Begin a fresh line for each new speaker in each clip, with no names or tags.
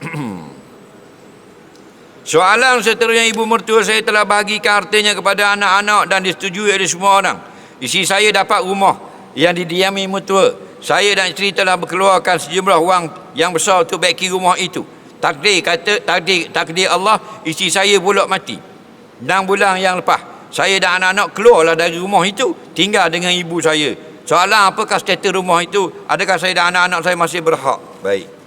Soalan seterusnya ibu mertua saya telah bagikan hartanya kepada anak-anak dan disetujui oleh semua orang. Isi saya dapat rumah yang didiami mertua. Saya dan isteri telah berkeluarkan sejumlah wang yang besar untuk baiki rumah itu. Takdir kata takdir takdir Allah isi saya pula mati. 6 bulan yang lepas saya dan anak-anak keluarlah dari rumah itu tinggal dengan ibu saya. Soalan apakah status rumah itu? Adakah saya dan anak-anak saya masih berhak? Baik.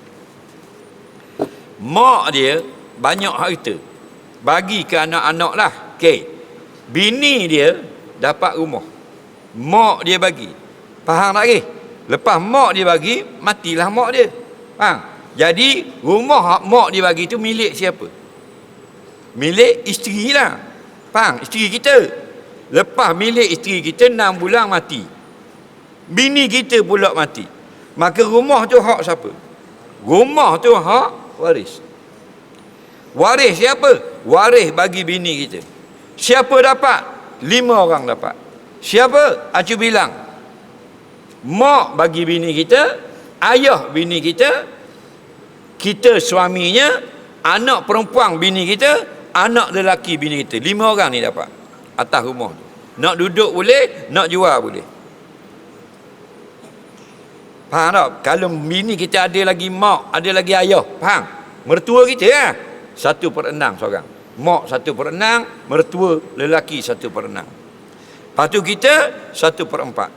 Mak dia banyak harta. Bagi ke anak-anak lah. Okey. Bini dia dapat rumah. Mak dia bagi. Faham tak lagi? Lepas mak dia bagi, matilah mak dia. Faham? Jadi, rumah mak dia bagi tu milik siapa? Milik isteri lah. Faham? Isteri kita. Lepas milik isteri kita, 6 bulan mati. Bini kita pula mati. Maka rumah tu hak siapa? Rumah tu hak waris. Waris siapa? Waris bagi bini kita. Siapa dapat? Lima orang dapat. Siapa? Acu bilang. Mak bagi bini kita, ayah bini kita, kita suaminya, anak perempuan bini kita, anak lelaki bini kita. Lima orang ni dapat. Atas rumah tu. Nak duduk boleh, nak jual boleh. Faham tak? Kalau bini kita ada lagi mak, ada lagi ayah. Faham? Mertua kita lah. Satu per enam seorang. Mak satu per enam, mertua lelaki satu per enam. Lepas tu kita satu per empat.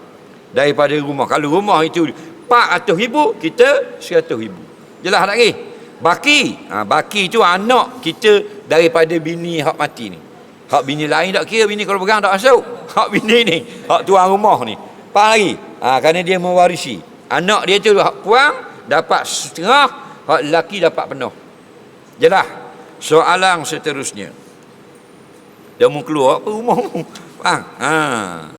Daripada rumah. Kalau rumah itu empat ratus ribu, kita seratus ribu. Jelas tak lagi? Baki. Ha, baki itu anak kita daripada bini hak mati ni. Hak bini lain tak kira bini kalau pegang tak masuk. Hak bini ni, hak tuan rumah ni. Faham lagi? Ha, kerana dia mewarisi. Anak dia tu hak puang dapat setengah, hak lelaki dapat penuh. Jelas? Soalan seterusnya. Dia mau keluar apa rumah mu? Faham? Ha.